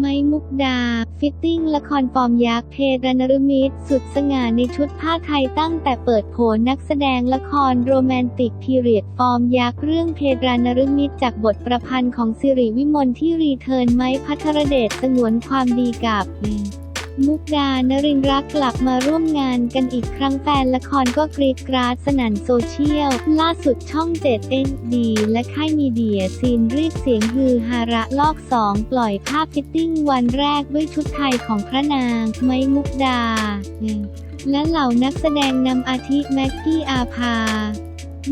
ไม้มุกดา ฟิตติ้งละครฟอร์มยักษ์เพรนรมิตรสุดสง่าในชุดผ้าไทยตั้งแต่เปิดโผนักแสดงละครโรแมนติกพีเรียดฟอร์มยักษ์เรื่องเพรนรมิตรจากบทประพันธ์ของสิริวิมลที่รีเทิร์นไม้พัทรเดชสงวนความดีกับ มุกดานรินทร์รักกลับมาร่วมงานกันอีกครั้งแฟนละครก็กรีดกราดสนั่นโซเชียล ล่าสุดช่อง7 SD และค่ายมีเดียซีนเรียกเสียงฮือฮาระลอก 2 ปล่อยภาพฟิตติ้งวันแรกด้วยชุดไทยของพระนาง ไม้มุกดา และเหล่านักแสดงนำอาทิแม็กกี้อาภา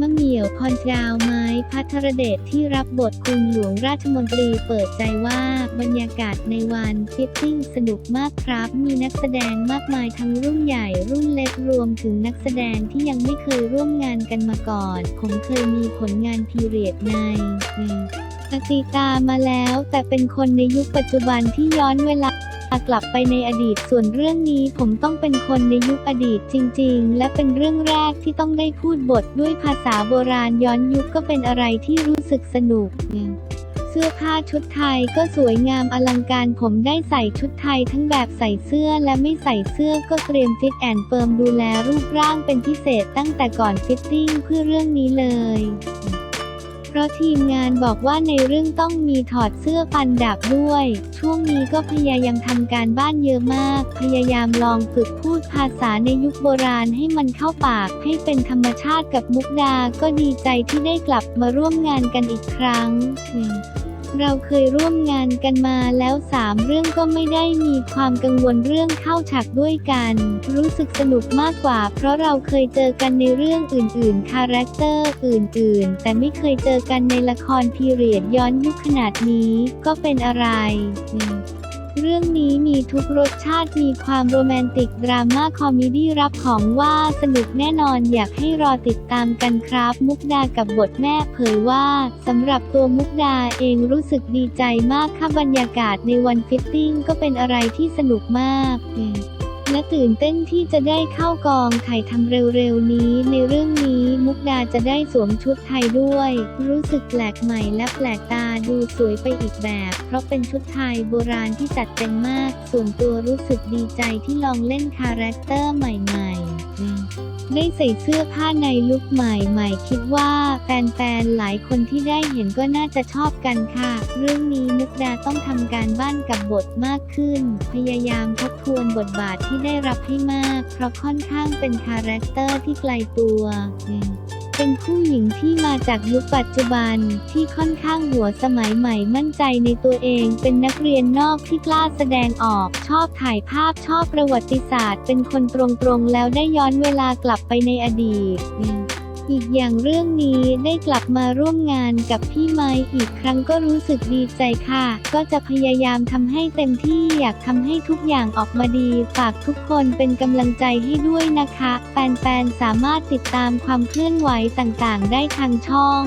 มะเหมี่ยวพรดาวไม้พัทรเดชที่รับบทคุณหลวงราชมนตรีเปิดใจว่าบรรยากาศในวันฟิตติ้งสนุกมากครับ มีนักแสดงมากมายทั้งรุ่นใหญ่รุ่นเล็กรวมถึงนักแสดงที่ยังไม่เคยร่วมงานกันมาก่อน ผมเคยมีผลงานพีเรียดในอติตามาแล้วแต่เป็นคนในยุคปัจจุบันที่ย้อนเวลา กลับไปในอดีตส่วนเรื่องนี้ผมต้องเป็นคนในยุคอดีตจริง ๆ และเป็นเรื่องแรกที่ต้องได้พูดบทด้วยภาษาโบราณย้อนยุคก็เป็นอะไรที่รู้สึกสนุกเสื้อผ้าชุดไทยก็สวยงามอลังการผมได้ใส่ชุดไทยทั้งแบบใส่เสื้อและไม่ใส่เสื้อก็เตรียมฟิตแอนด์เฟิร์มดูแลรูปร่างเป็นพิเศษตั้งแต่ก่อนฟิตติ้งเพื่อเรื่องนี้เลย เพราะทีมงานบอกว่าในเรื่องต้องมีถอดเสื้อฟันดาบด้วย ช่วงนี้ก็พยายามทำการบ้านเยอะมาก พยายามลองฝึกพูดภาษาในยุคโบราณให้มันเข้าปากให้เป็นธรรมชาติกับมุกดา ก็ดีใจที่ได้กลับมาร่วมงานกันอีกครั้ง เราเคยร่วมงานกันมาแล้วสามเรื่องก็ไม่ได้มีความกังวลเรื่องเข้าฉากด้วยกัน รู้สึกสนุกมากกว่า เพราะเราเคยเจอกันในเรื่องอื่นๆ คาแรคเตอร์อื่นๆ แต่ไม่เคยเจอกันในละครพีเรียดย้อนยุคขนาดนี้ ก็เป็นอะไร เรื่องนี้มีทุกรสชาติมีความโรแมนติก ดราม่าคอมดี้รับของว่าสนุกแน่นอนอยากให้รอติดตามกันครับ มุกดากับบทแม่เผยว่าสำหรับตัวมุกดาเองรู้สึกดีใจมากค่ะบรรยากาศในวันฟิตติ้งก็เป็นอะไรที่สนุกมากอืม และตื่นเต้นที่จะได้เข้ากองถ่ายทำเร็วๆนี้ในเรื่องนี้มุกดาจะได้สวมชุดไทยด้วย รู้สึกแปลกใหม่และแปลกตาดูสวยไปอีกแบบ เพราะเป็นชุดไทยโบราณที่จัดเต็มมาก ส่วนตัวรู้สึกดีใจที่ลองเล่นคาแรคเตอร์ใหม่ๆ ได้ใส่เสื้อผ้าในลุคใหม่ใหม่คิดว่าแฟนๆ หลายคนที่ได้เห็นก็น่าจะชอบกันค่ะ เรื่องนี้นึกดาต้องทำการบ้านกับบทมากขึ้น พยายามทบทวนบทบาทที่ได้รับให้มาก เพราะค่อนข้างเป็นคาแรคเตอร์ที่ไกลตัวอืม เป็นผู้หญิงที่มาจากยุคปัจจุบันที่ค่อนข้างหัวสมัยใหม่มั่นใจในตัวเอง เป็นนักเรียนนอกที่กล้าแสดงออก ชอบถ่ายภาพชอบประวัติศาสตร์ เป็นคนตรงๆแล้วได้ย้อนเวลากลับไปในอดีต อีกอย่างเรื่องนี้ได้กลับมาร่วมงานกับพี่ไม้อีกครั้งก็รู้สึกดีใจค่ะ ก็จะพยายามทำให้เต็มที่อยากทำให้ทุกอย่างออกมาดี ฝากทุกคนเป็นกำลังใจให้ด้วยนะคะ แฟนๆ สามารถติดตามความเคลื่อนไหวต่างๆ ได้ทางช่อง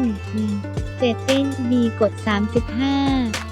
7 n b กด 35